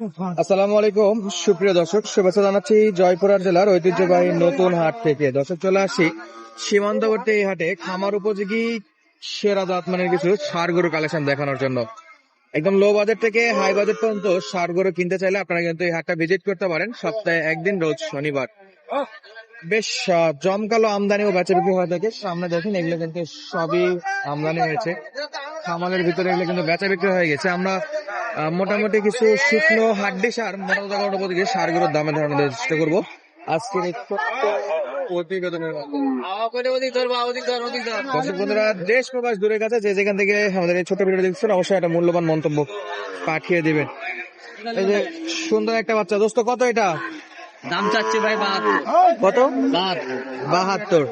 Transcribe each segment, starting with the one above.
আসসালামু আলাইকুম সুপ্রিয় দর্শক, শুভেচ্ছা জানাচ্ছি জয়পুরহাট জেলার ঐতিহ্যবাহী নতুন হাট থেকে। দর্শক, চলে আসি সীমান্তবর্তী এই হাটে খামার উপযোগী সেরা জাতমানের কিছু সার গরু কালেকশন দেখানোর জন্য। একদম লো বাজেট থেকে হাই বাজেট পর্যন্ত সার গরু কিনতে চাইলে আপনারা কিন্তু এই হাটটা ভিজিট করতে পারেন। সপ্তাহে একদিন, রোজ শনিবার। বেশ জমকালো আমদানি ও বেচা বিক্রি হয়ে থাকে সামনে দেখেন, এগুলো কিন্তু সবই আমদানি হয়েছে। খামারের ভিতরে এগুলো কিন্তু বেচা বিক্রি হয়ে গেছে। আমরা মোটামুটি কিছু শুকনো হাড্ডি সার মোটামুটি সারগুলোর দামে ধারণা চেষ্টা করব। দেশ প্রবাস যেখান থেকে আমাদের এই অবশ্যই একটা মূল্যবান মন্তব্য পাঠিয়ে দিবেন। এই যে সুন্দর একটা বাচ্চা, দোস্ত, কত এটা? দাম চাচ্ছে ভাই বাহাত্তর। কত? বাহাত্তর। বাহাত্তর।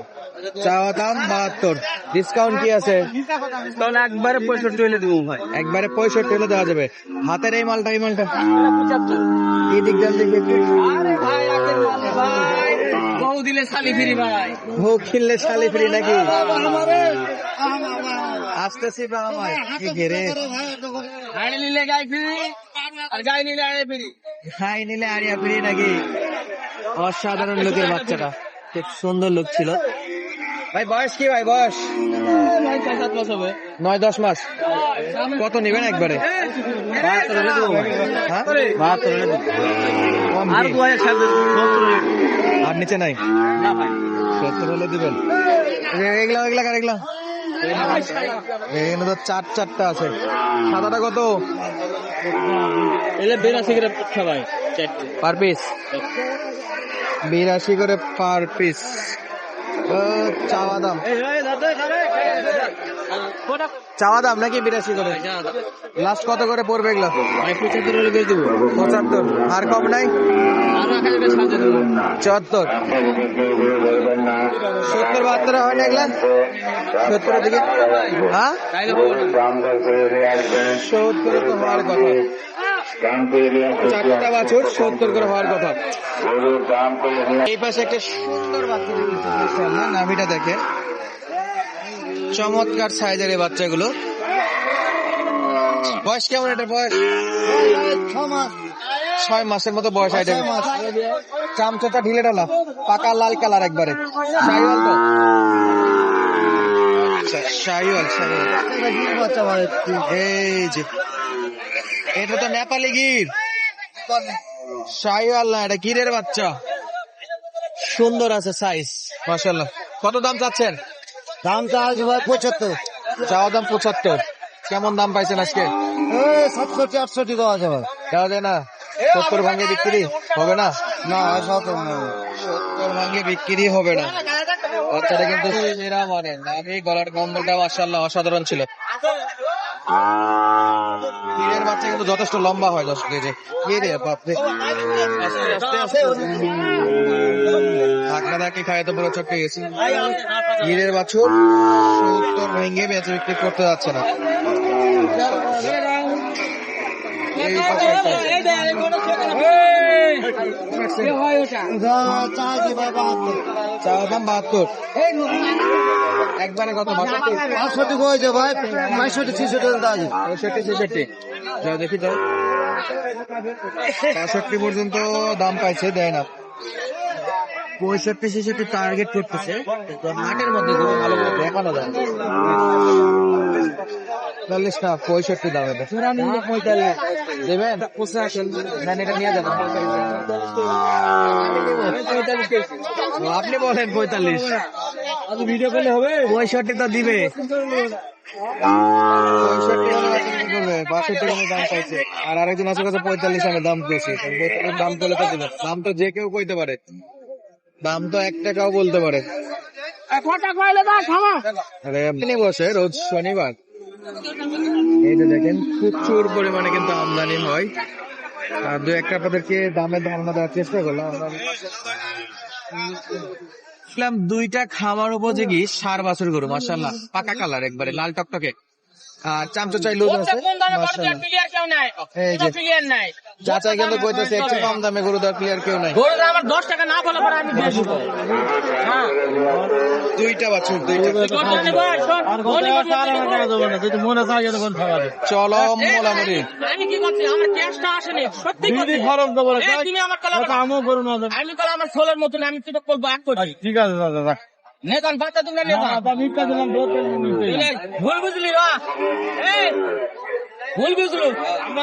চাওয়া দাম বাহাত্তর। ডিসকাউন্ট কি আছে? তাহলে একবারে পঁয়ষট্টি হলে দেবো ভাই। একবারে পঁয়ষট্টি হলে দেওয়া যাবে। হাতের এই মালটা এই মালটা। এই দিক দিয়ে দেখি। বউ দিলে শালি ফিরি ভাই। খিললে শালি ফ্রি নাকি? আসতেছি বা আমার কি ঘেরে গাড়ি নিলে গাই ফিরি আর গাই নিলে আড়ে ফিরি। খাই নিলে আরিয়া ফ্রি নাকি? অসাধারণ লোকের বাচ্চাটা। খুব সুন্দর লোক ছিল। ভাই বয়স কি ভাই? বয়স? নয় দশ মাস। কত নেবেন একবারে? হ্যাঁ? আর নিচে নাই? সত্তর হলে দিবেন। এগুলা এগুলা কার এগুলা? এখানে তো চার চারটা আছে। সাদাটা কত? এলে পড়ছে ভাই চারটে। Per piece? বিরাশি করে পার পিস। চাওয়া দাম। চাওয়া দাম নাকি বিরাশি করে? লাস্ট কত করে পড়বে এগুলো? পঁচাত্তর। আর কম নাই? চুয়াত্তর। সত্তর বাহাত্তর হয় না এগুলা? সত্তরের দিকে? হ্যাঁ? সত্তর তো হওয়ার কথা। চারটা বাছুর সত্তর করে হওয়ার কথা। এই পাশে একটা সুন্দর বাচ্চা দেখেছি, নাভিটা দেখে চমৎকার সাইজের এই বাচ্চাগুলো। বয়স কেমন এটা বয়স? ছয় মাসের মতো বয়স এটা। চামচটা ঢিলে ঢালা পাকা লাল কালার একবারে। শাহিওয়াল তো? আচ্ছা, শাহিওয়াল শাহিওয়াল। এই যে এটা তো নেপালি গির। শাহিওয়াল না এটা গিরের বাচ্চা। সুন্দর আছে সাইজ মাশাল্লাহ কত দাম চাচ্ছেন? দাম ভাই পঁচাত্তর। চাওয়া দাম পঁচাত্তর। কেমন দাম পাইছেন আজকে? সাতষট্টি আটষট্টি দেওয়া যাবে দেওয়া যায় না? সত্তর ভাঙ্গে বিক্রি হবে না? না সত্তর না সত্তর ভাঙ্গে বিক্রি হবে না। বাচ্চাটা কিন্তু সেরা মানে আমি গলার কম্বলটা মাসাল্লাহ অসাধারণ ছিল। গিরের বাচ্চা কিন্তু যথেষ্ট লম্বা হয় দশ কেজি কে রে বাপরে ধাক্কা ধাক্কি খায় তো পুরো চটকে গেছে গিরের বাছুর সত্তর ভেঙে বেঁচে বিক্রি করতে যাচ্ছে না দাম বাহাত্তর। একবারে কত বাষট্টি হয়েছে ভাই পঁয়ষট্টি ছিষট্টি পঁয়ষট্টি ছেষট্টি। যাও দেখি যাও। পঁয়ষট্টি পর্যন্ত দাম পাইছে দেয় না। পঁয়ষট্টি ছেষট্টি টার্গেট করতেছে। হাটের মধ্যে কোনো ভালো করে দেখানো যায়। চল্লিশ পঁয়ষট্টি দাম এটা পঁয়তাল্লিশ। দেবেন? এটা নিয়ে যাবেন। আপনি বলেন পঁয়তাল্লিশ। ভিডিও করলে হবে? পঁয়ষট্টি তো দিবে। আর আরেকজন আছে কাছে পঁয়তাল্লিশ আমি দাম পঁয়তাল্লিশ দাম তো দিবে। দাম তো যে কেউ কইতে পারে। দাম তো এক টাকাও বলতে পারে। আরে আপনি বসে রোজ শনিবার। এই যে দেখেন, প্রচুর পরিমাণে কিন্তু আমদানি হয়। আর দু একটা আপনাদেরকে দামের ধারণা দেওয়ার চেষ্টা করলাম। দুইটা খামার উপযোগী সার, বাছুর গরু মাসাল্লাহ পাকা কালার একবারে, লাল টকটকে। আর চামচো চাই লুজ আছে। মাশাআল্লাহ। এই যে চাচা কিন্তু কইতেছে একটু কম দামে গরু দেওয়ার প্লেয়ার কেউ নাই গরু আমার দশ টাকা না পরে আমি দিয়ে দিব হ্যাঁ। দুইটা বাছুর দুইটা। চলো মোলামুড়ি আমি কি করছি? আমার ক্যাশটা আসেনি সত্যি করছি। এই, তুমি আমার কলা আমি কলা আমার ছোলের মতন আমি তো বলব এক কোটি ঠিক আছে দাদা। নেতান বাচ্চা তোমরা নেতা ভুল বুঝলি ভুল বুঝলো আমরা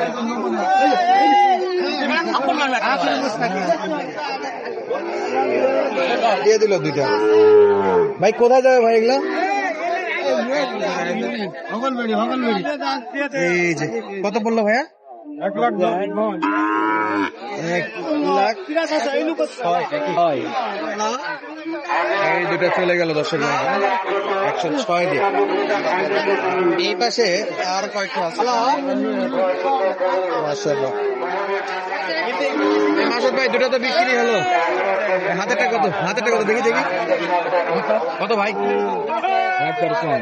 দিয়ে দিল দুইটা। ভাই কোথায় যাবে ভাই এগুলো? কত বলল ভাইয়া? এক লাখ এক লাখ হয় চলে গেল দশের একশো ছয় দিয়ে। এই পাশে আর কয়েকটা আছে। মাশাআল্লাহ। এই মাসুদ ভাই দুটো তো বিক্রি হলো। হাতেরটা কত? হাতেরটা কত? দেখি দেখি। কত ভাই? একবারে চল।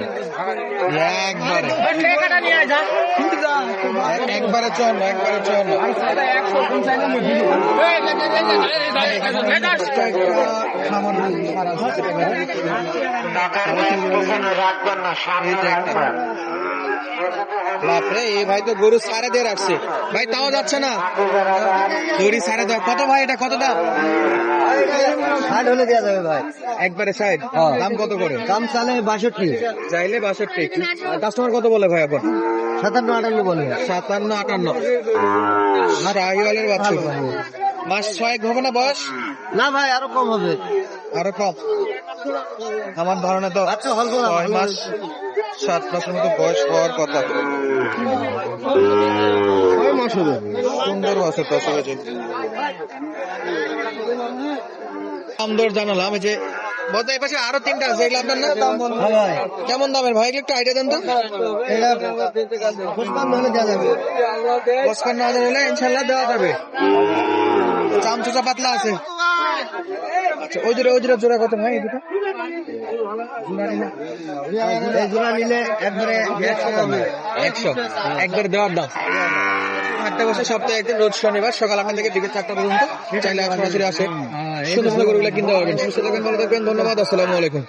একবারে। চল টাকার রাখবেন না সামনে রাখবেন। বাপরে এই ভাই তো গরু সারে দিয়ে রাখছে। ভাই তাও যাচ্ছে না। দড়ি সারে দাও কত ভাই এটা? কত দাম? ষাট হলে দেওয়া যাবে ভাই। একবারে সাইড হ্যাঁ। দাম কত করে? দাম চালে বাষট্টি। চাইলে বাষট্টি। কাস্টমার কত বলে ভাই এখন? সাতান্ন আটান্ন বলে। সাতান্ন আটান্ন। শাহিওয়ালের বাচ্চা। মাস ছয়েক হবে না বয়স? না ভাই আরও কম হবে। আরও কম। আমার ধারণা তো না ছয় মাস সাত মাসের মতো বয়স হওয়ার কথা। ছয় মাস হবে। সুন্দর আছে তো আসলে দাম দর জানালাম এই যে বলতে এই পাশে আরও তিনটা আছে এগুলো আপনার না? ভাই কেমন দামের ভাই? এগুলো একটু আইডিয়া দেন তো। এটা পঁচপান্ন হলে দেওয়া যাবে। পঁচপান্ন হাজার হলে ইনশাল্লাহ দেওয়া যাবে। চামচুচা পাতলা আছে। আচ্ছা ওই দুটো ওই দুটো জোড়া কত ভাই দুটো? এই জোড়া নিলে একবারে একশো। দেওয়ার দাম। সপ্তাহে একদিন রোজ শনিবার সকাল আটটা থেকে বিকেল চারটা পর্যন্ত। চাইলে সরাসরি আসে। সুন্দর সুন্দর গরুগুলো কিনতে পারবেন। সুস্থ থাকবেন ভালো থাকবেন ধন্যবাদ আসসালামু আলাইকুম।